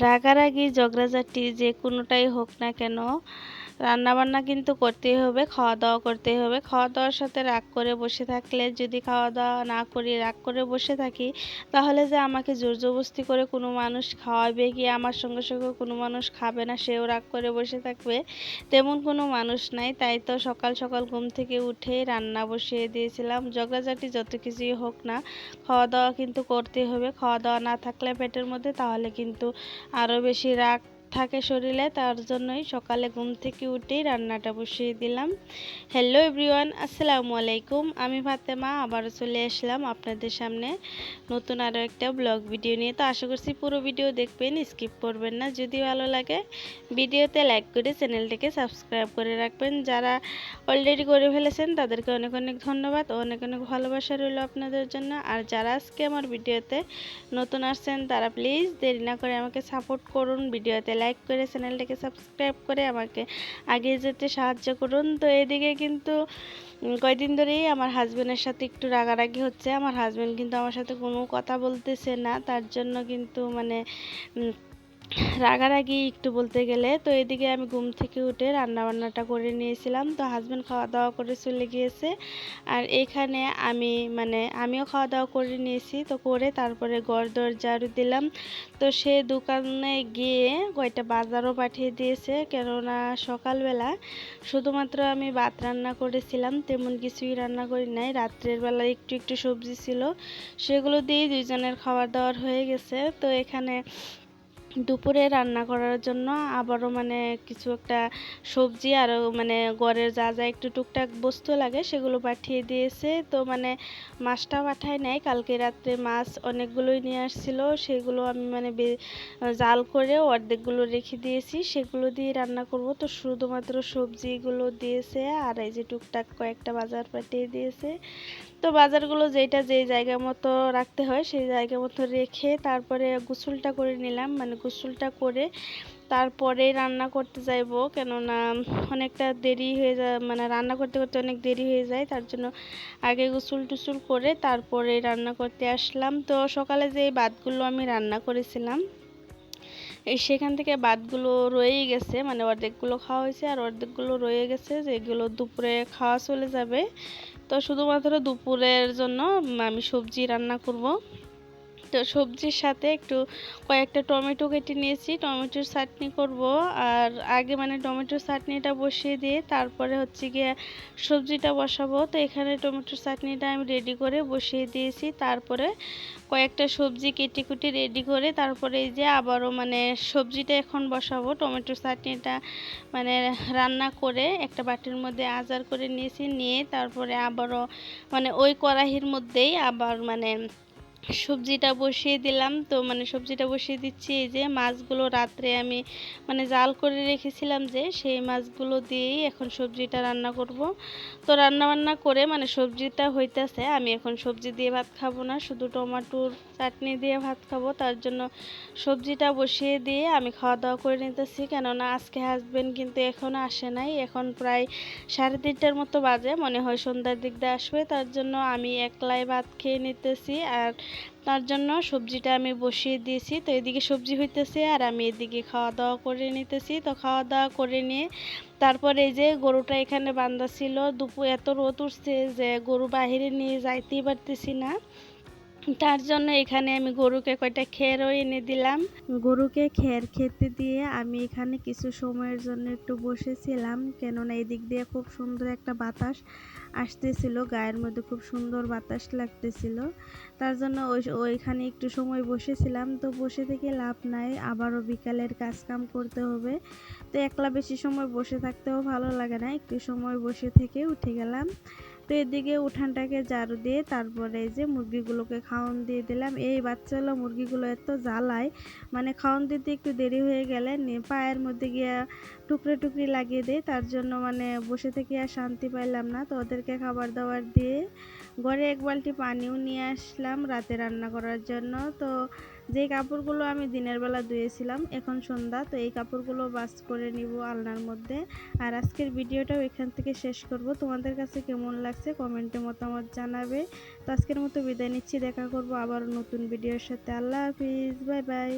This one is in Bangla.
রাগারাগি ঝগড়াঝাটি যে কোনোটাই হোক না কেন রান্নাবান্না কিন্তু করতেই হবে খাওয়া দাওয়া করতেই হবে। খাওয়া দাওয়ার সাথে রাগ করে বসে থাকলে যদি খাওয়া দাওয়া না করি, রাগ করে বসে থাকি, তাহলে যে আমাকে জোর জবস্তি করে কোনো মানুষ খাওয়াবে কি, আমার সঙ্গে সঙ্গে কোনো মানুষ খাবে না, সেও রাগ করে বসে থাকবে, তেমন কোনো মানুষ নাই। তাই তো সকাল সকাল ঘুম থেকে উঠে রান্না বসিয়ে দিয়েছিলাম। ঝগড়াঝাটি যত কিছুই হোক না খাওয়া দাওয়া কিন্তু করতেই হবে। খাওয়া দাওয়া না থাকলে পেটের মধ্যে, তাহলে কিন্তু আরও বেশি রাগ থাকে শরীরে, তার জন্যই সকালে ঘুম থেকে উঠেই রান্নাটা বসিয়ে দিলাম। হ্যালো এভরিওয়ান আসসালামু আলাইকুম। আমি ফাতেমা, আবারও চলে আসলাম আপনাদের সামনে নতুন আরও একটা ব্লগ ভিডিও নিয়ে। তো আশা করছি পুরো ভিডিও দেখবেন, স্কিপ করবেন না। যদি ভালো লাগে, ভিডিওতে লাইক করে চ্যানেলটিকে সাবস্ক্রাইব করে রাখবেন। যারা অলরেডি করে ফেলেছেন, তাদেরকে অনেক অনেক ধন্যবাদ অনেক অনেক ভালোবাসা রইল আপনাদের জন্য। আর যারা আজকে আমার ভিডিওতে নতুন আসছেন, তারা প্লিজ দেরি না করে আমাকে সাপোর্ট করুন ভিডিওতে লাইক করে চ্যানেলটাকে সাবস্ক্রাইব করে আমাকে আগে যেতে সাহায্য করুন। তো এদিকে কিন্তু কয়দিন ধরেই আমার হাজব্যান্ডের সাথে একটু রাগারাগি হচ্ছে। আমার হাজব্যান্ড কিন্তু আমার সাথে কোনো কথা বলতেছে না। তার জন্য কিন্তু মানে রাগারাগি একটু বলতে গেলে, তো এদিকে আমি ঘুম থেকে উঠে রান্না বান্নাটা করে নিয়েছিলাম। তো হাজব্যান্ড খাওয়া দাওয়া করে চলে গিয়েছে। আর এখানে আমি মানে আমিও খাওয়া দাওয়া করে নিয়েছি। তো করে তারপরে ঘর দর ঝাড়ু দিলাম। তো সে দোকানে গিয়ে কয়টা বাজারও পাঠিয়ে দিয়েছে। কেননা সকালবেলা শুধুমাত্র আমি ভাত রান্না করেছিলাম, তেমন কিছুই রান্না করি নাই। রাত্রের বেলা একটু একটু সবজি ছিল, সেগুলো দিয়েই দুইজনের খাবার দাওয়ার হয়ে গেছে। তো এখানে দুপুরে রান্না করার জন্য আবারও মানে কিছু একটা সবজি আরও মানে ঘরের যা যা একটু টুকটাক বস্তু লাগে সেগুলো পাঠিয়ে দিয়েছে। তো মানে মাছটা পাঠায় নাই। কালকে রাত্রে মাছ অনেকগুলোই নিয়ে আসছিল। সেগুলো আমি মানে জাল করে অর্ধেকগুলো রেখে দিয়েছি। সেগুলো দিয়ে রান্না করব। তো শুধুমাত্র সবজিগুলো দিয়েছে আর এই যে টুকটাক কয়েকটা বাজার পাঠিয়ে দিয়েছে। তো বাজারগুলো যেটা যেই জায়গা মতো রাখতে হয় সেই জায়গা মতো রেখে তারপরে গোসলটা করে নিলাম। মানে গোসলটা করে তারপরে রান্না করতে যাইবো। কেননা অনেকটা দেরি হয়ে যায় মানে রান্না করতে করতে অনেক দেরি হয়ে যায়, তার জন্য আগে গোসল টুসুল করে তারপরে রান্না করতে আসলাম। তো সকালে যে ভাতগুলো আমি রান্না করেছিলাম, এই সেখান থেকে ভাতগুলো রয়েই গেছে মানে অর্ধেকগুলো খাওয়া হয়েছে আর অর্ধেকগুলো রয়ে গেছে যেগুলো দুপুরে খাওয়া চলে যাবে। তো শুধুমাত্র দুপুরের জন্য আমি সবজি রান্না করব। তো সবজির সাথে একটু কয়েকটা টমেটো কেটে নিয়েছি। টমেটোর চাটনি করব আর আগে মানে টমেটোর চাটনিটা বসিয়ে দিয়ে তারপরে হচ্ছে গিয়ে সবজিটা বসাবো। তো এখানে টমেটোর চাটনিটা আমি রেডি করে বসিয়ে দিয়েছি। তারপরে কয়েকটা সবজি কেটে কুটে রেডি করে তারপরে এই যে আবারও মানে সবজিটা এখন বসাবো। টমেটোর চাটনিটা মানে রান্না করে একটা বাটির মধ্যে আজার করে নিয়েছি। নিয়ে তারপরে আবারও মানে ওই কড়াইয়ের মধ্যেই আবার মানে সবজিটা বসিয়ে দিলাম। তো মানে সবজিটা বসিয়ে দিচ্ছি, এই যে মাছগুলো রাত্রে আমি মানে জাল করে রেখেছিলাম যে সেই মাছগুলো দিয়েই এখন সবজিটা রান্না করব। তো রান্না বান্না করে মানে সবজিটা হইতেছে, আমি এখন সবজি দিয়ে ভাত খাব না, শুধু টমাটোর চাটনি দিয়ে ভাত খাব, তার জন্য সবজিটা বসিয়ে দিয়ে আমি খাওয়া দাওয়া করে নিতেছি। কেননা আজকে হাজব্যান্ড কিন্তু এখনও আসে নাই, এখন প্রায় সাড়ে তিনটার মতো বাজে, মনে হয় সন্ধ্যার দিক দিয়ে আসবে। তার জন্য আমি একলাই ভাত খেয়ে নিতেছি আর তার জন্য সবজিটা আমি বসিয়ে দিয়েছি। তো এদিকে সবজি হইতেছে আর আমি এদিকে খাওয়া দাওয়া করে নিতেছি। তো খাওয়া দাওয়া করে নিয়ে তারপর এই যে গরুটা এখানে বান্ধা ছিল দুপুর এত রোদ উঠছে যে গরু বাহিরে নিয়ে যাইতেই পারতেছি না। তার জন্য এখানে আমি গরুকে কয়টা খেরও এনে দিলাম। গরুকে খের খেতে দিয়ে আমি এখানে কিছু সময়ের জন্য একটু বসেছিলাম, কেননা এদিক দিয়ে খুব সুন্দর একটা বাতাস আসতেছিল, গায়ের মধ্যে খুব সুন্দর বাতাস লাগতেছিল। তার জন্য ওই ওইখানে একটু সময় বসেছিলাম, তো বসে থেকে লাভ নাই, আবারও বিকালের কাজ কাম করতে হবে। তো একলা বেশি সময় বসে থাকতেও ভালো লাগে না, একটু সময় বসে থেকে উঠে গেলাম। তো এদিকে উঠানটাকে জারু দিয়ে তারপরে এই যে মুরগিগুলোকে খাওয়ান দিয়ে দিলাম। এই বাচ্চাগুলো মুরগিগুলো এত জ্বালায় মানে খাওয়ান দিতে একটু দেরি হয়ে গেলে পায়ের মধ্যে গিয়ে টুকরে টুকরি লাগিয়ে দেয়। তার জন্য মানে বসে থেকে আর শান্তি পাইলাম না। তো ওদেরকে খাবার দাবার দিয়ে ঘরে এক বালতি পানিও নিয়ে আসলাম রাতে রান্না করার জন্য। তো যে কাপড়গুলো আমি দিনের বেলা ধুয়েছিলাম, এখন সন্ধ্যা, তো এই কাপড়গুলো বাস করে নিব আলনার মধ্যে। আর আজকের ভিডিওটাও এখান থেকে শেষ করব। তোমাদের কাছে কেমন লাগছে কমেন্টে মতামত জানাবে। তো আজকের মতো বিদায় নিচ্ছি, দেখা করব আবার নতুন ভিডিওর সাথে। আল্লাহ হাফিজ, বাই বাই।